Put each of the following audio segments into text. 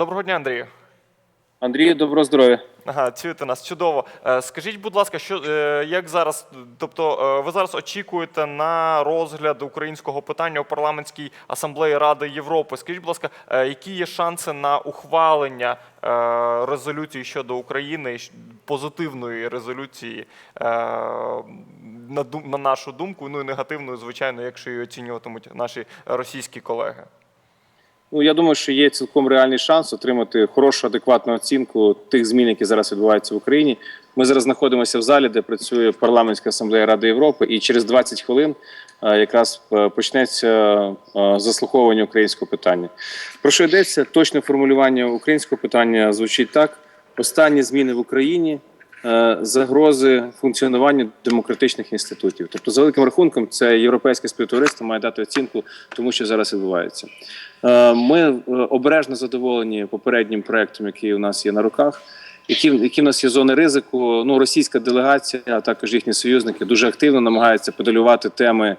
Доброго дня, Андрію. Андрію, доброго здоров'я. Ага, чуєте нас чудово. Е, Скажіть, будь ласка, що е, як зараз? Тобто, е, ви зараз очікуєте на розгляд українського питання у парламентській асамблеї Ради Європи? Скажіть, будь ласка, які є шанси на ухвалення резолюції щодо України, позитивної резолюції на на нашу думку, ну і негативної, звичайно, якщо її оцінюватимуть наші російські колеги? Ну я думаю, що є цілком реальний шанс отримати хорошу, адекватну оцінку тих змін, які зараз відбуваються в Україні. Ми зараз знаходимося в залі, де працює парламентська асамблея Ради Європи, і через 20 хвилин е, якраз е, почнеться е, заслуховування українського питання. Про що йдеться? Точне формулювання українського питання звучить так: останні зміни в Україні. Е, Загрози функціонуванню демократичних інститутів, тобто, за великим рахунком, це європейське співтовариство має дати оцінку тому, що зараз відбувається. Е, Ми е, обережно задоволені попереднім проектом, який у нас є на руках. Які, які в нас є зони ризику? Ну, російська делегація, а також їхні союзники дуже активно намагаються подолювати теми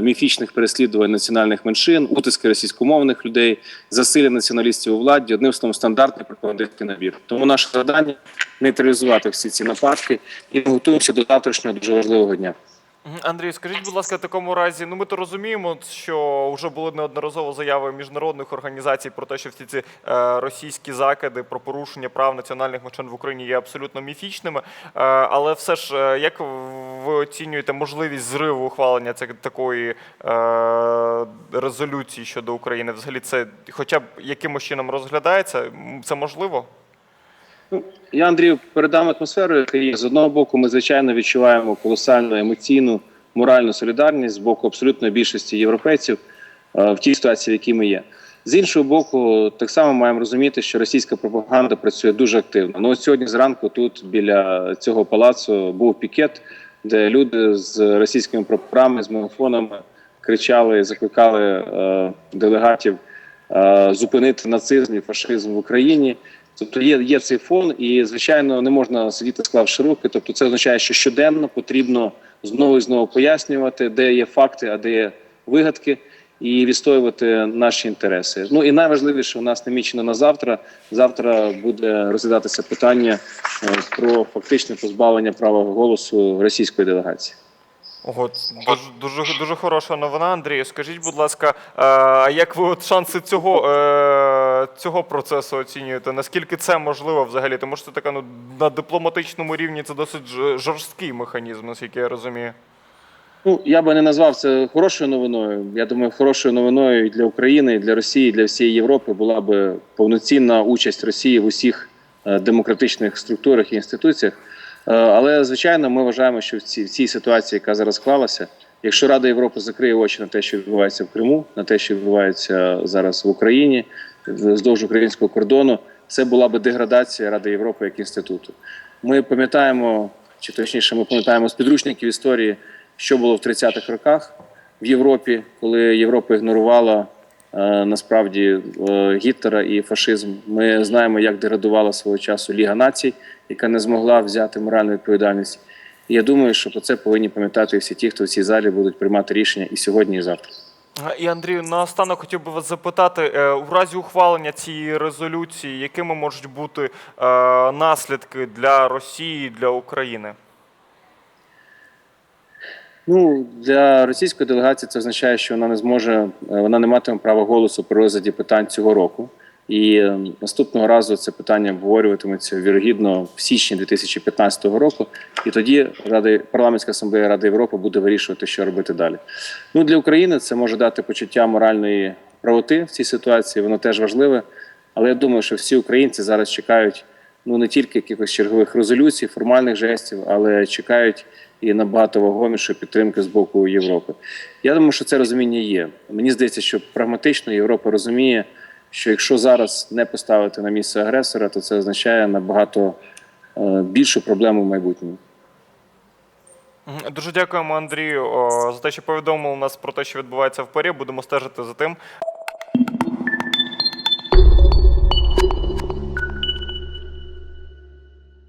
міфічних переслідувань національних меншин, утиски російськомовних людей, засилля націоналістів у владі, одним словом, стандартний пропагандистський набір. Тому наше завдання нейтралізувати всі ці нападки і готуємося до завтрашнього дуже важливого дня. Андрій, скажіть, будь ласка, в такому разі, ну ми то розуміємо, що вже були неодноразово заяви міжнародних організацій про те, що всі ці е, російські закиди про порушення прав національних меншин в Україні є абсолютно міфічними. Е, але все ж, е, як ви оцінюєте можливість зриву ухвалення такої е, резолюції щодо України? Взагалі, це хоча б якимось чином розглядається? Це можливо? Ну, Я Андрію передам атмосферу, яка є. З одного боку, ми звичайно відчуваємо колосальну емоційну моральну солідарність з боку абсолютної більшості європейців е, в тій ситуації, в якій ми є. З іншого боку, так само маємо розуміти, що російська пропаганда працює дуже активно. Ну, ось сьогодні зранку тут біля цього палацу був пікет, де люди з російськими прапорами, з мегафонами кричали, і закликали е, делегатів е, зупинити нацизм і фашизм в Україні. Тобто є, є цей фон, і звичайно не можна сидіти склавши руки. Тобто, це означає, що щоденно потрібно знову і знову пояснювати, де є факти, а де є вигадки, і відстоювати наші інтереси. Ну і найважливіше у нас намічено на завтра. Завтра буде розглядатися питання е, про фактичне позбавлення права голосу російської делегації. Ого, дуже, дуже, дуже хороша новина, Андрію. Скажіть, будь ласка, е, а як ви от шанси цього, е, цього процесу оцінюєте? Наскільки це можливо взагалі? Тому що це така ну, на дипломатичному рівні це досить ж- жорсткий механізм, наскільки я розумію. Ну я би не назвав це хорошою новиною. Я думаю, хорошою новиною і для України, і для Росії, і для всієї Європи була би повноцінна участь Росії в усіх е, демократичних структурах і інституціях. Е, Але звичайно, ми вважаємо, що в цій, в цій ситуації, яка зараз склалася, якщо Рада Європи закриє очі на те, що відбувається в Криму, на те, що відбувається зараз в Україні, вздовж українського кордону, це була би деградація Ради Європи як інституту. Ми пам'ятаємо, чи точніше, ми пам'ятаємо з підручників історії, що було в 30-х роках в Європі, коли Європа ігнорувала е, насправді е, Гітлера і фашизм. Ми знаємо, як деградувала свого часу Ліга націй, яка не змогла взяти моральну відповідальність. І я думаю, що про це повинні пам'ятати всі ті, хто в цій залі будуть приймати рішення і сьогодні, і завтра. І Андрію, наостанок хотів би вас запитати, е, у разі ухвалення цієї резолюції, якими можуть бути наслідки для Росії, для України? Ну для російської делегації це означає, що вона не зможе, е, вона не матиме права голосу при розгляді питань цього року. І е, наступного разу це питання обговорюватиметься вірогідно в січні 2015 року. І тоді Ради парламентська асамблея Ради Європи буде вирішувати, що робити далі. Ну для України це може дати почуття моральної правоти в цій ситуації. Воно теж важливе. Але я думаю, що всі українці зараз чекають ну не тільки якихось чергових резолюцій, формальних жестів, але чекають і набагато вагомішої підтримки з боку Європи. Я думаю, що це розуміння є. Мені здається, що прагматично Європа розуміє, що якщо зараз не поставити на місце агресора, то це означає набагато е, більшу проблему в майбутньому. Дуже дякуємо, Андрію, за те, що повідомили нас про те, що відбувається в парі. Будемо стежити за тим.